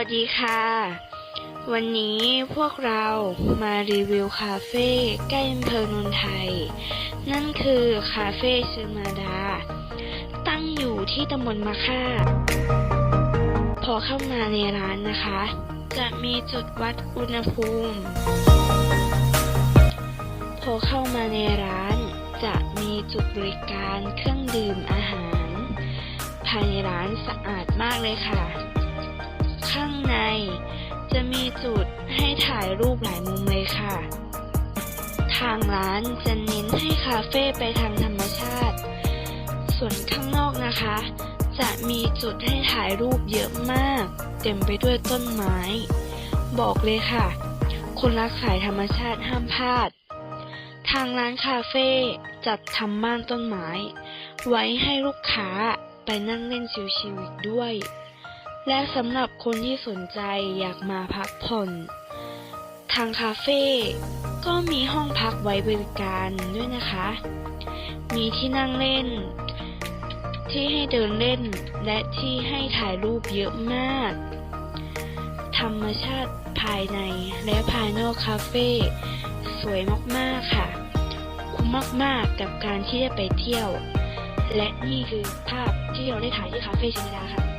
วัสดีค่ะ วันนี้พวกเรามารีวิวคาเฟ่ใกล้อำเภอนนไทย นั่นคือคาเฟ่ซึมาดา ตั้งอยู่ที่ตำบลมะค่า พอเข้ามาในร้านนะคะ จะมีจุดวัดอุณหภูมิ พอเข้ามาในร้านจะมีจุดบริการเครื่องดื่มอาหาร ภายในร้านสะอาดมากเลยค่ะ ข้างใน จะมีจุดให้ถ่ายรูปหลายมุมเลยค่ะ ทางร้านจะเน้นให้คาเฟ่ไปทางธรรมชาติ ส่วนข้างนอกนะคะ จะมีจุดให้ถ่ายรูปเยอะมาก เต็มไปด้วยต้นไม้ บอกเลยค่ะ คนรักสายธรรมชาติห้ามพลาด ทางร้านคาเฟ่จัดทำบ้านต้นไม้ ไว้ให้ลูกค้าไปนั่งเล่นชิวๆอีกด้วย และสำหรับคนที่สนใจอยากมาพักผ่อน ทางคาเฟ่ก็มีห้องพักไว้บริการด้วยนะคะ มีที่นั่งเล่น ที่ให้เดินเล่น และที่ให้ถ่ายรูปเยอะมาก ธรรมชาติภายในและภายนอกคาเฟ่สวยมากๆค่ะ คุ้มมากๆกับการที่ได้ไปเที่ยว และนี่คือภาพที่เราได้ถ่ายที่คาเฟ่ชินดาค่ะ